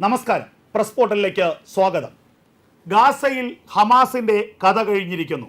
നമസ്കാരം. പ്രസ് പോർട്ടലിലേക്ക് സ്വാഗതം. ഗാസയിൽ ഹമാസിന്റെ കഥ കഴിഞ്ഞിരിക്കുന്നു.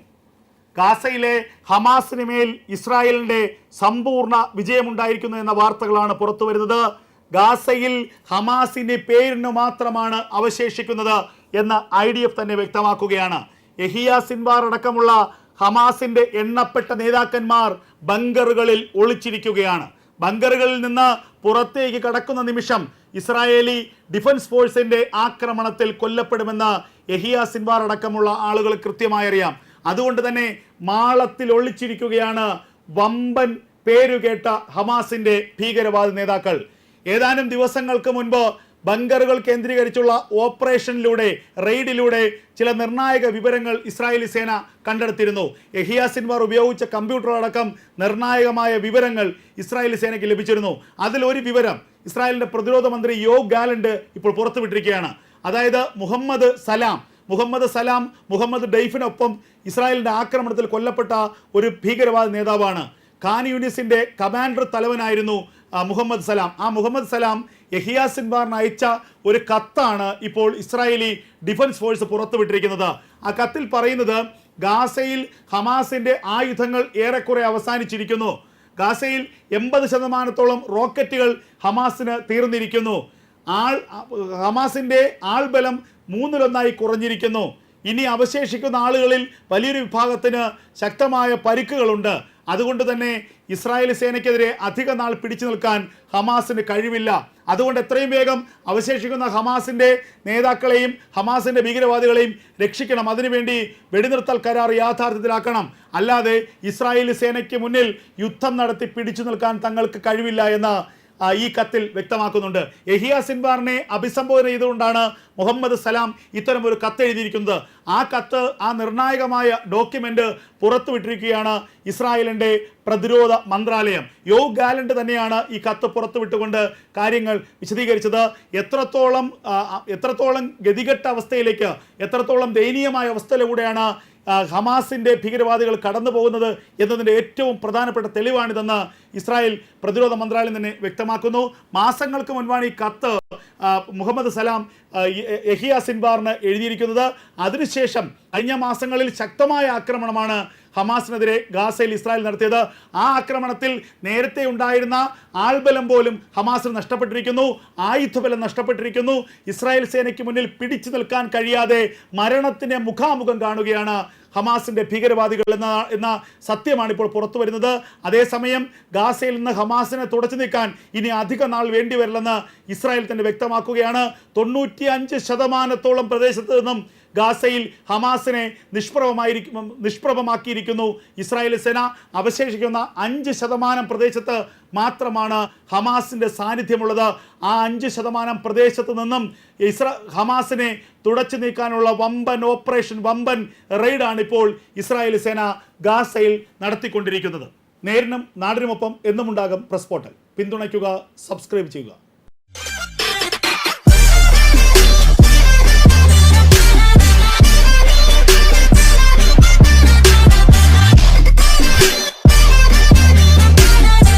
ഗാസയിലെ ഹമാസിന് മേൽ ഇസ്രായേലിന്റെ സമ്പൂർണ വിജയമുണ്ടായിരിക്കുന്നു എന്ന വാർത്തകളാണ് പുറത്തു വരുന്നത്. ഗാസയിൽ ഹമാസിന്റെ പേരിനു മാത്രമാണ് അവശേഷിക്കുന്നത് എന്ന് ഐ ഡി എഫ് തന്നെ വ്യക്തമാക്കുകയാണ്. യഹിയ സിൻവാർ അടക്കമുള്ള ഹമാസിന്റെ എണ്ണപ്പെട്ട നേതാക്കന്മാർ ബങ്കറുകളിൽ ഒളിച്ചിരിക്കുകയാണ്. ബങ്കറുകളിൽ നിന്ന് പുറത്തേക്ക് കടക്കുന്ന നിമിഷം ഇസ്രായേലി ഡിഫൻസ് ഫോഴ്സിന്റെ ആക്രമണത്തിൽ കൊല്ലപ്പെടുമെന്ന് യഹിയ സിൻവാർ അടക്കമുള്ള ആളുകൾ കൃത്യമായി അറിയാം അതുകൊണ്ട് തന്നെ മാളത്തിൽ ഒളിച്ചിരിക്കുകയാണ് വമ്പൻ പേരുകേട്ട ഹമാസിന്റെ ഭീകരവാദ നേതാക്കൾ. ഏതാനും ദിവസങ്ങൾക്ക് മുൻപ് ബങ്കറുകൾ കേന്ദ്രീകരിച്ചുള്ള ഓപ്പറേഷനിലൂടെ റെയ്ഡിലൂടെ ചില നിർണായക വിവരങ്ങൾ ഇസ്രായേലി സേന കണ്ടെടുത്തിരുന്നു. എഹിയ സിൻവാർ ഉപയോഗിച്ച കമ്പ്യൂട്ടർ അടക്കം നിർണായകമായ വിവരങ്ങൾ ഇസ്രായേലി സേനയ്ക്ക് ലഭിച്ചിരുന്നു. അതിലൊരു വിവരം ഇസ്രായേലിന്റെ പ്രതിരോധ മന്ത്രി യോ ഗാലന്റ് ഇപ്പോൾ പുറത്തുവിട്ടിരിക്കുകയാണ്. അതായത് മുഹമ്മദ് സലാം. മുഹമ്മദ് സലാം മുഹമ്മദ് ഡെയ്ഫിനൊപ്പം ഇസ്രായേലിന്റെ ആക്രമണത്തിൽ കൊല്ലപ്പെട്ട ഒരു ഭീകരവാദ നേതാവാണ്. ഖാൻ യൂണിസിന്റെ കമാൻഡർ തലവനായിരുന്നു മുഹമ്മദ് സലാം. ആ മുഹമ്മദ് സലാം യഹിയ സിൻവാറിന് അയച്ച ഒരു കത്താണ് ഇപ്പോൾ ഇസ്രായേലി ഡിഫൻസ് ഫോഴ്സ് പുറത്തുവിട്ടിരിക്കുന്നത്. ആ കത്തിൽ പറയുന്നത് ഗാസയിൽ ഹമാസിന്റെ ആയുധങ്ങൾ ഏറെക്കുറെ അവസാനിച്ചിരിക്കുന്നു. ഗാസയിൽ എൺപത് ശതമാനത്തോളം റോക്കറ്റുകൾ ഹമാസിന് തീർന്നിരിക്കുന്നു. ആൾ ഹമാസിന്റെ ആൾബലം മൂന്നിലൊന്നായി കുറഞ്ഞിരിക്കുന്നു. ഇനി അവശേഷിക്കുന്ന ആളുകളിൽ വലിയൊരു വിഭാഗത്തിന് ശക്തമായ പരിക്കുകളുണ്ട്. അതുകൊണ്ട് തന്നെ ഇസ്രായേൽ സേനയ്ക്കെതിരെ അധിക നാൾ പിടിച്ചു നിൽക്കാൻ ഹമാസിന് കഴിവില്ല. അതുകൊണ്ട് എത്രയും വേഗം അവശേഷിക്കുന്ന ഹമാസിന്റെ നേതാക്കളെയും ഹമാസിന്റെ ഭീകരവാദികളെയും രക്ഷിക്കണം. അതിനുവേണ്ടി വെടിനിർത്തൽ കരാർ യാഥാർത്ഥ്യത്തിലാക്കണം. അല്ലാതെ ഇസ്രായേൽ സേനയ്ക്ക് മുന്നിൽ യുദ്ധം നടത്തി പിടിച്ചു നിൽക്കാൻ തങ്ങൾക്ക് കഴിവില്ല എന്ന് ഈ കത്തിൽ വ്യക്തമാക്കുന്നുണ്ട്. യഹിയ സിൻവാറിനെ അഭിസംബോധന ചെയ്തുകൊണ്ടാണ് മുഹമ്മദ് സലാം ഇത്തരം ഒരു കത്ത് എഴുതിയിരിക്കുന്നത്. ആ കത്ത് ആ നിർണായകമായ ഡോക്യുമെന്റ് പുറത്തുവിട്ടിരിക്കുകയാണ് ഇസ്രായേലിന്റെ പ്രതിരോധ മന്ത്രാലയം. യോ ഗാലന്റ് തന്നെയാണ് ഈ കത്ത് പുറത്തുവിട്ടുകൊണ്ട് കാര്യങ്ങൾ വിശദീകരിച്ചത്. എത്രത്തോളം എത്രത്തോളം ഗതികെട്ട അവസ്ഥയിലേക്ക് എത്രത്തോളം ദയനീയമായ അവസ്ഥയിലൂടെയാണ് ആ, ഹമാസിന്റെ ഭീകരവാദികൾ കടന്നു പോകുന്നത് എന്നതിന്റെ ഏറ്റവും പ്രധാനപ്പെട്ട തെളിവാണിതെന്ന് ഇസ്രായേൽ പ്രതിരോധ മന്ത്രാലയം തന്നെ വ്യക്തമാക്കുന്നു. മാസങ്ങൾക്ക് മുൻപാണ് ഈ കത്ത് മുഹമ്മദ് സലാം യഹിയ സിൻവാറിന് എഴുതിയിരിക്കുന്നത്. അതിനുശേഷം കഴിഞ്ഞ മാസങ്ങളിൽ ശക്തമായ ആക്രമണമാണ് ഹമാസിനെതിരെ ഗാസയിൽ ഇസ്രായേൽ നടത്തിയത്. ആ ആക്രമണത്തിൽ നേരത്തെ ഉണ്ടായിരുന്ന ആൾബലം പോലും ഹമാസിന് നഷ്ടപ്പെട്ടിരിക്കുന്നു. ആയുധബലം നഷ്ടപ്പെട്ടിരിക്കുന്നു. ഇസ്രായേൽ സേനയ്ക്ക് മുന്നിൽ പിടിച്ചു നിൽക്കാൻ കഴിയാതെ മരണത്തിന്റെ മുഖാമുഖം കാണുകയാണ് ഹമാസിന്റെ ഭീകരവാദികൾ എന്ന എന്ന സത്യമാണ് ഇപ്പോൾ പുറത്തു വരുന്നത്. അതേസമയം ഗാസയിൽ നിന്ന് ഹമാസിനെ തുടച്ചു നീക്കാൻ ഇനി അധിക നാൾ വേണ്ടി വരില്ലെന്ന് ഇസ്രായേൽ തന്നെ വ്യക്തമാക്കുകയാണ്. തൊണ്ണൂറ്റി ശതമാനത്തോളം പ്രദേശത്ത് നിന്നും ഗാസയിൽ ഹമാസിനെ നിഷ്പ്രഭമായിരിക്കും നിഷ്പ്രഭമാക്കിയിരിക്കുന്നു. ഇസ്രായേൽ സേന അവശേഷിക്കുന്ന അഞ്ച് ശതമാനം പ്രദേശത്ത് മാത്രമാണ് ഹമാസിന്റെ സാന്നിധ്യമുള്ളത്. ആ അഞ്ച് ശതമാനം പ്രദേശത്ത് നിന്നും ഇസ്ര ഹമാസിനെ തുടച്ചു നീക്കാനുള്ള വമ്പൻ ഓപ്പറേഷൻ വമ്പൻ റെയ്ഡാണ് ഇപ്പോൾ ഇസ്രായേൽ സേന ഗാസയിൽ നടത്തിക്കൊണ്ടിരിക്കുന്നത്. നേരിനും നാടിനുമൊപ്പം എന്നുമുണ്ടാകും പ്രസ് പോർട്ടൽ പിന്തുണയ്ക്കുക സബ്സ്ക്രൈബ് ചെയ്യുക.